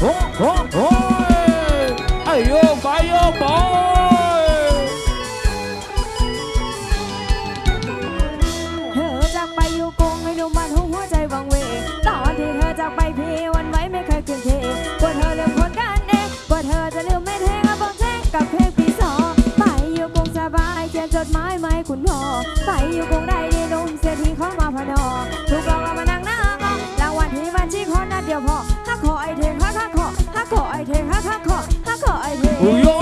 โอ้โอ้โอ้ยไอโยกไอโยบอ Uyo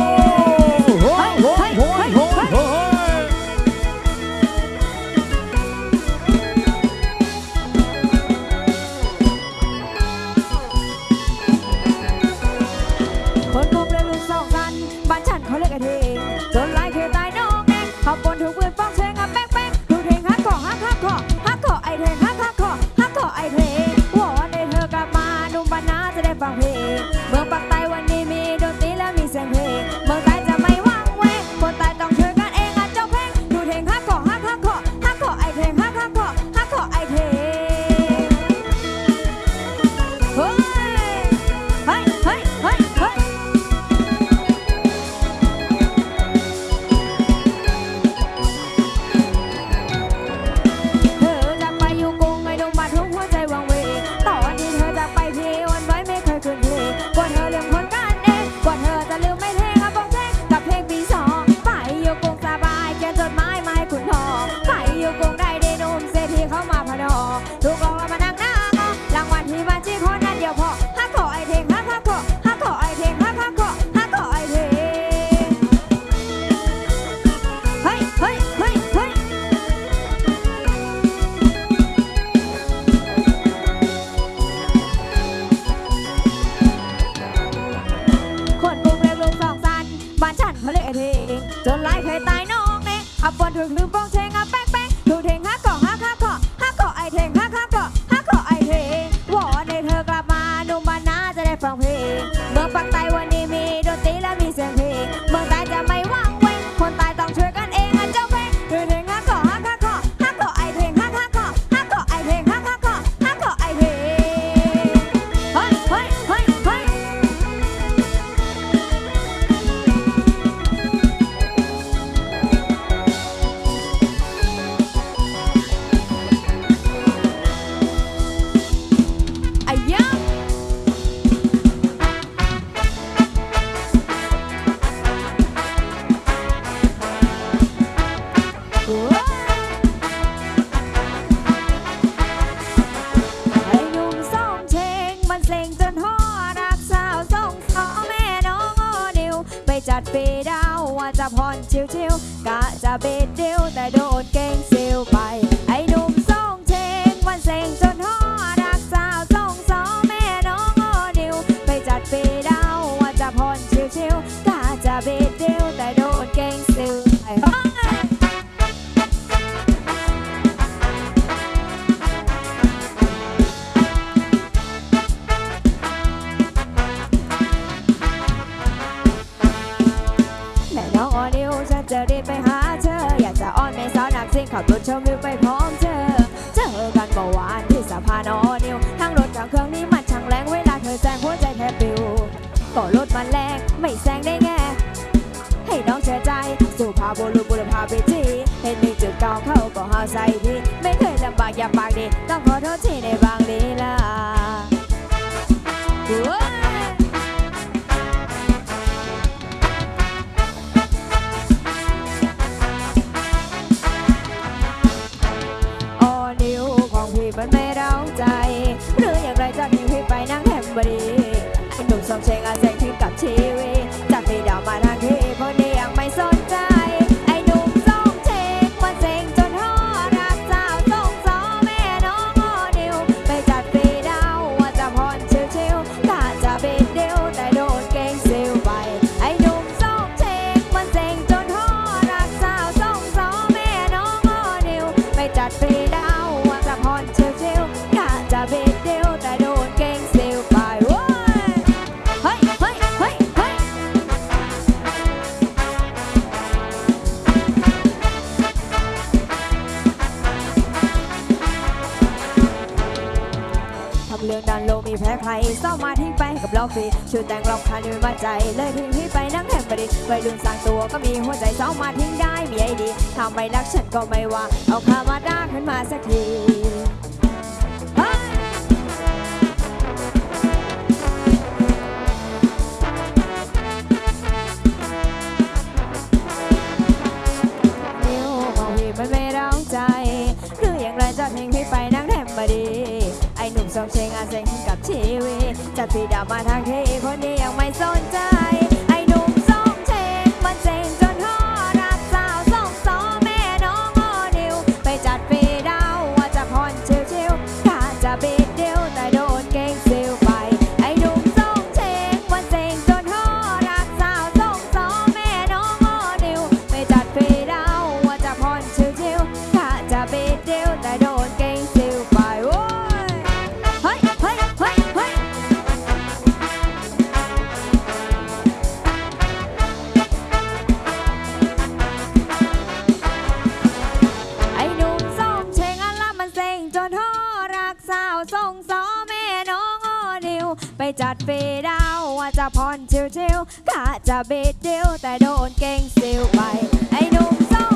Baby. ขับรถชมวิวไปพร้อมเธอ เจอกันเมื่อวานที่สะพานอนิวทางรถทางเครื่องนี้มันช่างแรงเวลาเธอแซงหัวใจแทบปิวก็รถมันแรงไม่แซงได้แง่ให้น้องเชื่อใจสุภาพบุรุษบุรพาไปธีเห็นมีจุดก่าเข้าก็หาใส่ที่ไม่เคยลำบากอย่าปากดีต้องขอโทษที่ในบางลีลา เลื่อนโลมีแพ้ใครเศร้ามาทิ้งไปกับเราฟรีช่วยแต่งรำคาญไม่มาใจเลยทิ้งพี่ไปนั่งแฮมบดีวัยรุ่นสร้างตัวก็มีหัวใจเศร้ามาทิ้งได้มีไอดีทำไม่รักฉันก็ไม่ว่า เอาคามาด้าขึ้นมาสักที เชงอาเซงกับชีวิตจะพี่ดาวมาทางที่คนนี้ยังไม่สนใจ ไอ้หนุ่มทรงเชงมันเซ็งจนห่อรักสาวส่งสอแม่น้องออนิว ไปจัดปีดาวว่าจะผ่อนชิวๆถ้าจะบิดเดียวแต่ จัดเฟดาวว่าจะผ่อนชิวๆกะจะเบ็ดเดียวแต่โดนเก่งซิลไปไอ้หนุ่มส่ง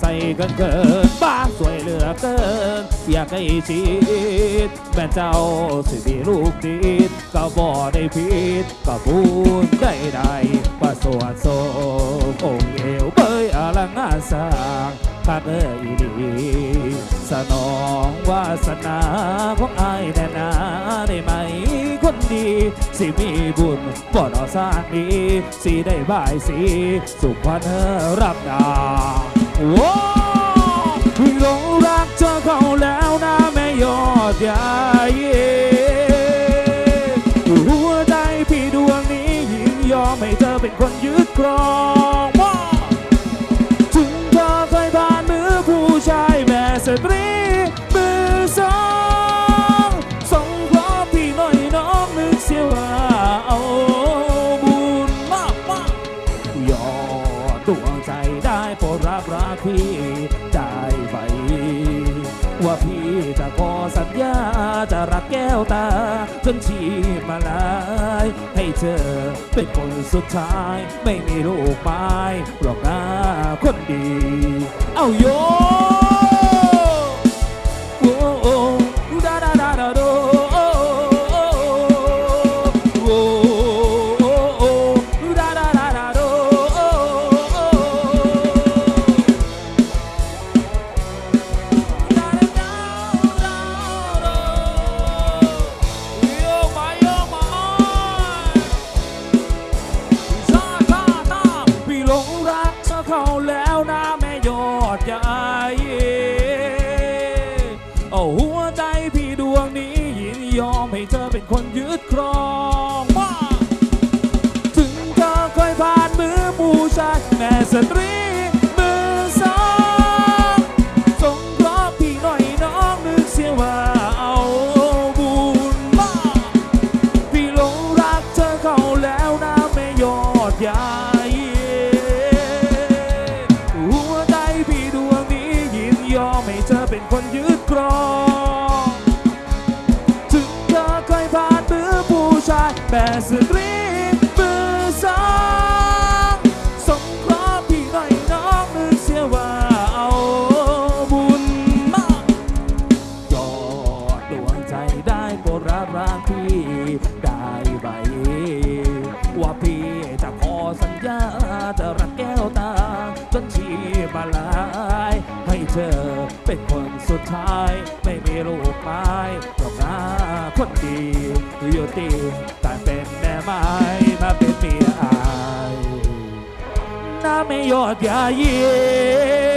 ใส่กันเกินบ้าสวยเหลือเกิน อยากให้ชีดแม่เจ้าสิมีลูกติดก็บ่ได้ผิดก็พูดได้ได้ว่าสวดโซองค์เอวเบยอลังงาสางคาดเอ้ยดีสนองวาสนาของอายแน่นาได้ไหมคนดี สิมีบุญบ่ดอสร้างดี สิได้บายสีสุขวันเธอรับดา โว้หลงรักเธอเขาแล้วนะไม่ยอดใหญ่หัวใจพี่ดวงนี้ยินยอมให้เธอเป็นคนยึดครองว้าถึงเธอเคยผ่านมือผู้ชายแม่สตรี วตาจนชีพมาลายให้เธอเป็นคนสุดท้าย ไม่มีลูกไม้หรอกนะคนดี เอาโย ตรีมือสองสงราะห์พี่หน่อยน้องนึกเสียว่าเอาบุญมากพี่หลงรักเธอเขาแล้วนะแม่ยอดใหญ่หัวใจพี่ดวงนี้ยินยอมให้เธอเป็นคนยึดครองถึงเธอเคยผ่านมือผู้ชายแต่สต ไม้มาเป็นเมียอายน้าไม่ยอดยาเยี่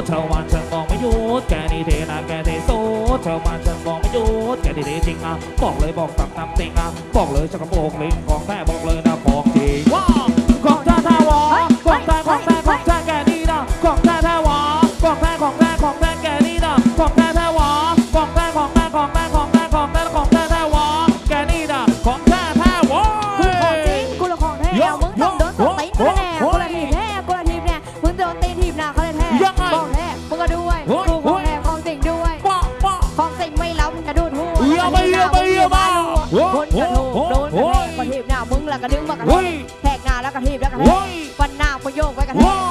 ดชาวบ้านฉันบอกไม่หยุดแกนี่เทนะแกเทโซดชาวบ้านฉันบอกไม่หยุดแกนี่เทจริงนะบอกเลยบอกตามตามจริงนะบอกเลยฉันกระโปรงลิงของแท้ คนกระโถกโดนกระแทกกระทีบหน้ามึงแล้วกระดึงมากระแทกแทกหน้าแล้วกระทีบแล้วกระแทกฟันหน้าพยโยกไว้กระแทก